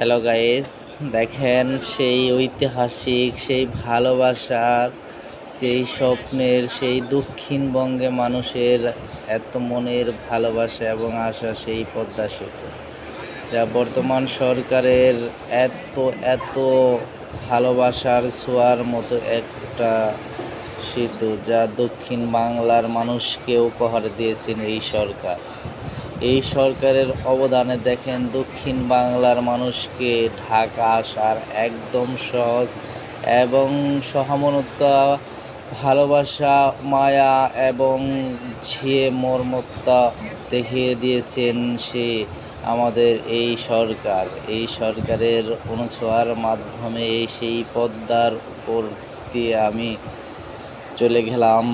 Hello guys দেখেন সেই ঐতিহাসিক, সেই ভালোবাসার, যেই স্বপ্নের, সেই দক্ষিণবঙ্গে মানুষের এত মনের ভালোবাসা এবং আশা, সেই পদ্মা সেতু। যা বর্তমান সরকারের এত এত ভালোবাসার ছোঁয়ার মতো একটা সেতু, যা দক্ষিণ বাংলার মানুষকে উপহার দিয়েছেন এই সরকার। এই সরকারের অবদানে দেখেন দক্ষিণ বাংলার মানুষকে ঢাকা আসার একদম সহজ এবং সহামনতা, ভালোবাসা, মায়া এবং ঝিয়ে মর্মত্তা দেখিয়ে দিয়েছেন সে আমাদের এই সরকার। এই সরকারের অনুছোয়ার মাধ্যমে সেই পদ্মার উপর দিয়ে আমি চলে গেলাম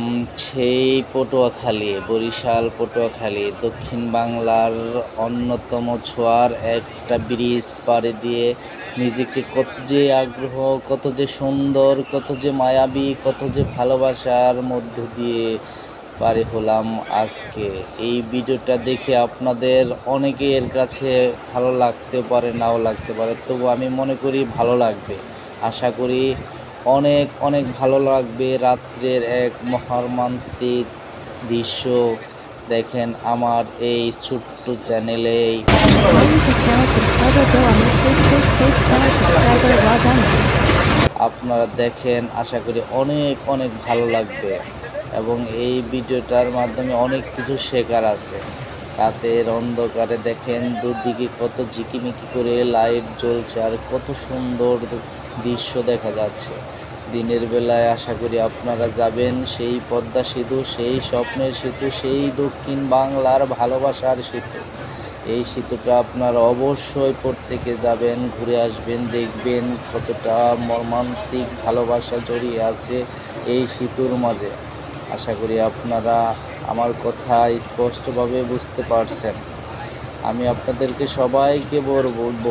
সেই পটুয়াখালী, বরিশাল, পটুয়াখালী। দক্ষিণ বাংলার অন্যতম ছোঁয়ার একটা ব্রিজ পাড়ে দিয়ে নিজেকে কত যে আগ্রহ, কত যে সুন্দর, কত যে মায়াবী, কত যে ভালোবাসার মধ্য দিয়ে পারে হলাম আজকে। এই ভিডিওটা দেখে আপনাদের অনেকের কাছে ভালো লাগতে পারে, নাও লাগতে পারে, তবু আমি মনে করি ভালো লাগবে। আশা করি অনেক অনেক ভালো লাগবে রাত্রের এক মহারমান্তিক দৃশ্য। দেখেন আমার এই ছোট্ট on আপনারা দেখেন, আশা করি অনেক অনেক ভালো লাগবে। এবং এই ভিডিওটার মাধ্যমে অনেক কিছু শেখার আছে। রাতের অন্ধকারে দেখেন দুদিকে কত ঝিকিমিকি করে লাইট জ্বলছে আর কত সুন্দর দৃশ্য দেখা যাচ্ছে। দিনের বেলায় আশা করি আপনারা যাবেন সেই পদ্মা সেতু, সেই স্বপ্নের সেতু, সেই দক্ষিণ বাংলার ভালোবাসার সেতু। এই সেতুটা আপনারা অবশ্যই প্রত্যেকে যাবেন, ঘুরে আসবেন, দেখবেন কতটা মর্মান্তিক ভালোবাসা জড়িয়ে আছে এই সেতুর মাঝে। আশা করি আপনারা আমার কথা স্পষ্টভাবে বুঝতে পারছেন। আমি আপনাদেরকে সবাইকে বল বলব,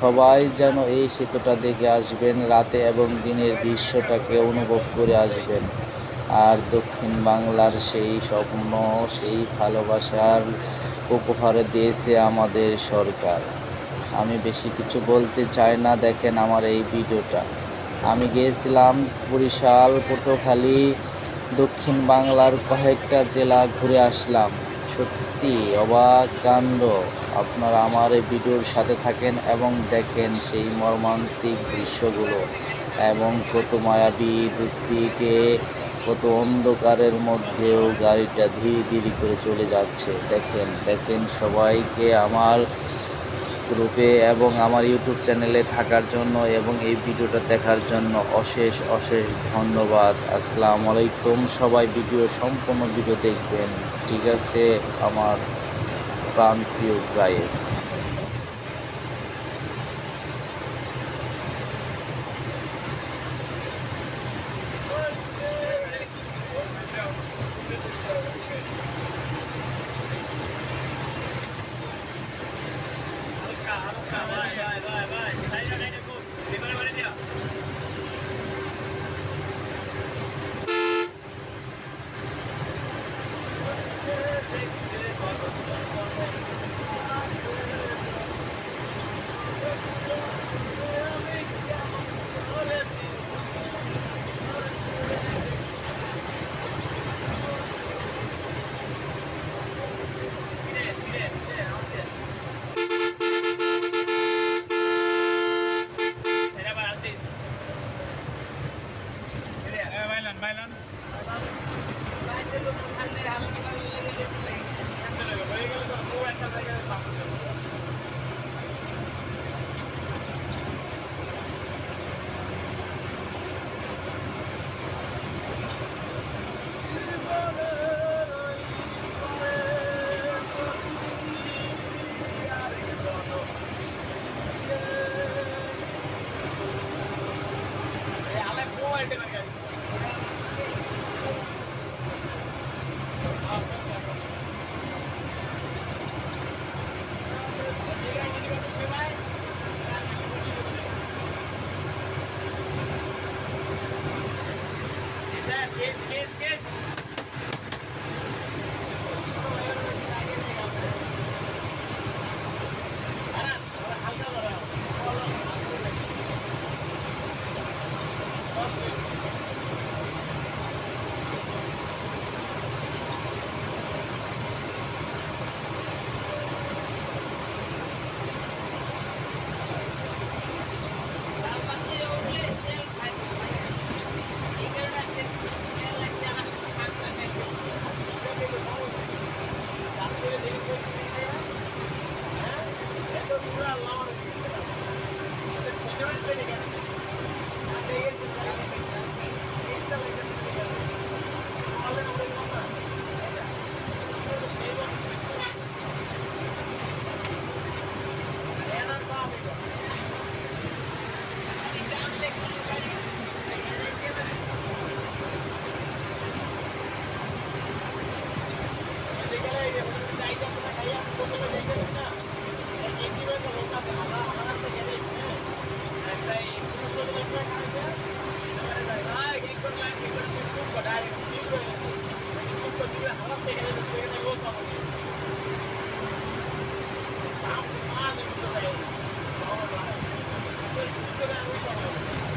সবাই যেন এই সেতুটা দেখে আসবেন, রাতে এবং দিনের দৃশ্যটাকে অনুভব করে আসবেন। আর দক্ষিণ বাংলার সেই স্বপ্ন, সেই ভালোবাসার উপহার দিয়েছে আমাদের সরকার। আমি বেশি কিছু বলতে চাই না, দেখেন আমার এই ভিডিওটা। আমি গিয়েছিলাম বরিশাল, পটুয়াখালী দক্ষিণ বাংলার কয়েকটা জেলা ঘুরে আসলাম। সত্যি অবাক কাণ্ড। আপনারা আমার এই ভিডিওর সাথে থাকেন এবং দেখেন সেই মর্মান্তিক দৃশ্যগুলো এবং কত মায়াবী দুদিকে কত অন্ধকারের মধ্যেও গাড়িটা ধীরে ধীরে করে চলে যাচ্ছে। দেখেন দেখেন সবাইকে আমার গ্রুপে এবং আমার ইউটিউব চ্যানেলে থাকার জন্য এবং এই ভিডিওটা দেখার জন্য অশেষ অশেষ ধন্যবাদ। আসসালামু আলাইকুম। সবাই ভিডিও সম্পূর্ণ ভিডিও দেখবেন। ঠিক আছে, আমার প্রাণ প্রিয় গাইস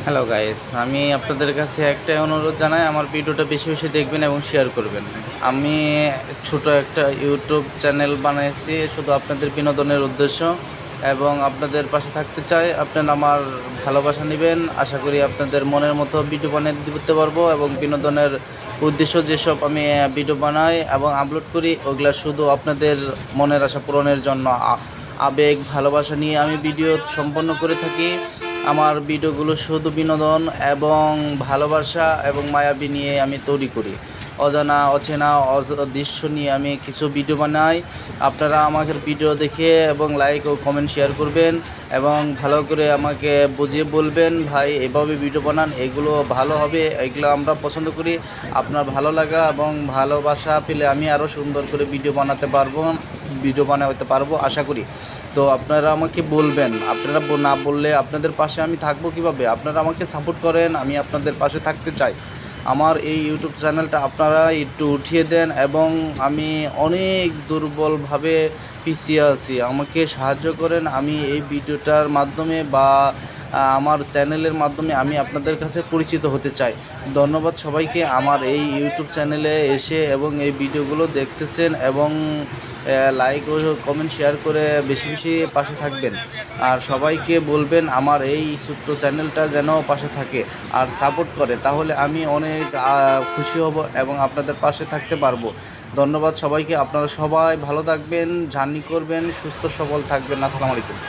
হ্যালো গাইস আমি আপনাদের কাছে একটাই অনুরোধ জানাই, আমার ভিডিওটা বেশি বেশি দেখবেন এবং শেয়ার করবেন। আমি ছোট একটা ইউটিউব চ্যানেল বানিয়েছি শুধু আপনাদের বিনোদনের উদ্দেশ্য এবং আপনাদের পাশে থাকতে চাই। আপনারা আমার ভালোবাসা নেবেন। আশা করি আপনাদের মনের মতো ভিডিও বানিয়ে দিতে পারব এবং বিনোদনের উদ্দেশ্য যেসব আমি ভিডিও বানাই এবং আপলোড করি, ওগুলা শুধু আপনাদের মনের আশা পূরণের জন্য। আবেগ, ভালোবাসা নিয়ে আমি ভিডিও সম্পন্ন করে থাকি। আমার ভিডিওগুলো শুধু বিনোদন এবং ভালোবাসা এবং মায়াবী নিয়ে আমি তৈরি করি। অজানা, অচেনা দৃশ্য নিয়ে আমি কিছু ভিডিও বানাই। আপনারা আমাকে ভিডিও দেখে এবং লাইক ও কমেন্ট শেয়ার করবেন এবং ভালো করে আমাকে বুঝিয়ে বলবেন, ভাই, এভাবে ভিডিও বানান, এগুলো ভালো হবে, এগুলো আমরা পছন্দ করি। আপনার ভালো লাগা এবং ভালোবাসা পেলে আমি আরও সুন্দর করে ভিডিও বানাতে পারব ভিডিও বানাতে পারব, আশা করি। তো আপনারা আমাকে বলবেন, আপনারা না বললে আপনাদের পাশে আমি থাকব কীভাবে? আপনারা আমাকে সাপোর্ট করেন, আমি আপনাদের পাশে থাকতে চাই। আমার এই ইউটিউব চ্যানেলটা আপনারা একটু উঠিয়ে দেন এবং আমি অনেক দুর্বলভাবে পিছিয়ে আছি। আমাকে সাহায্য করেন, আমি এই ভিডিওটার মাধ্যমে বা আমার চ্যানেলের মাধ্যমে আমি আপনাদের কাছে পরিচিত হতে চাই। ধন্যবাদ সবাইকে আমার এই ইউটিউব চ্যানেলে এসে এবং এই ভিডিওগুলো দেখতেছেন এবং লাইক ও কমেন্ট শেয়ার করে বেশি বেশি পাশে থাকবেন। আর সবাইকে বলবেন আমার এই ছোট্ট চ্যানেলটা যেন পাশে থাকে আর সাপোর্ট করে, তাহলে আমি অনেক খুশি হব এবং আপনাদের পাশে থাকতে পারব। ধন্যবাদ সবাইকে, আপনারা সবাই ভালো থাকবেন জার্নি করবেন, সুস্থ সবল থাকবেন। আসসালামু আলাইকুম।